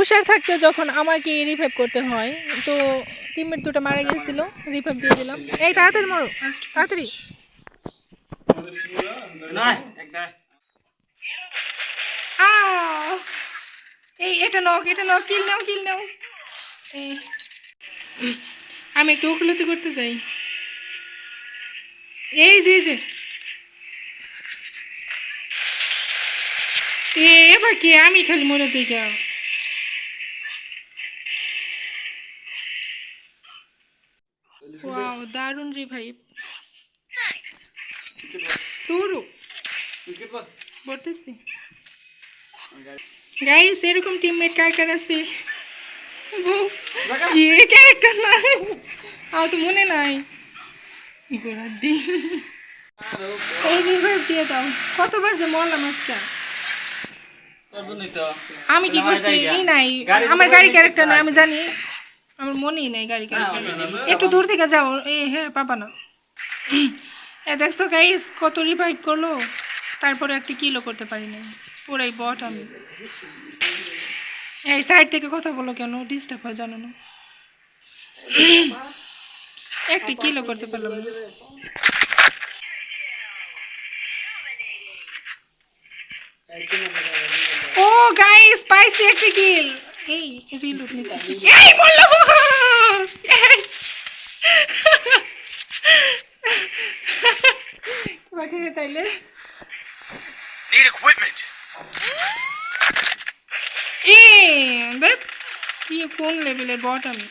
উষার থাকতে যখন আমাকে রিভাইভ করতে হয়। তো টিমমেট দুটো মারা গেছিল রিভাইভ দিয়ে দিলাম। এই তাড়াতাড়ি মারো তাড়াতাড়ি! এই এটা নক এটা নক কিল নাও কিল নাও। আমি একটু ওকুলতি করতে চাই এই যে এই যে। এবার কি আমি খালি মরে যাই গা। ওয়াও দারুণ তোরও উইকেট বল বলতেছি। গাইস এরকম টিমমেট কার কার আছে? এ ক্যারেক্টার নাই আমার তো মনে নাই। ঘোড়ার দিন এই রিভাইভ দিয়ে দাও। কতবার যে মরলাম আজকে? তোর আমি কি করছি? এই নাই। আমার গাড়ি ক্যারেক্টার নাই আমি জানি। আমার মনেই নাই গাড়ি ক্যারেক্টার একটু দূর থেকে যাও। এই হ্যাঁ পাবা না। এ দেখছ গাইস কত রিভাইভ করল? তারপরে একটা কিলো করতে পারি না পুরাই বট আমি। এই সাইড থেকে কথা বলো কেন? ডিস্টার্ব হয় জানো না। একটি কিলো করতে পারলাম না। ও গাইস পাইছি একটা কিল এই রিলোড নিতেছি এই বললাম এই তাইলে। নিড ইকুইপমেন্ট এ দেখ কি কোন লেভেলের বট আমি।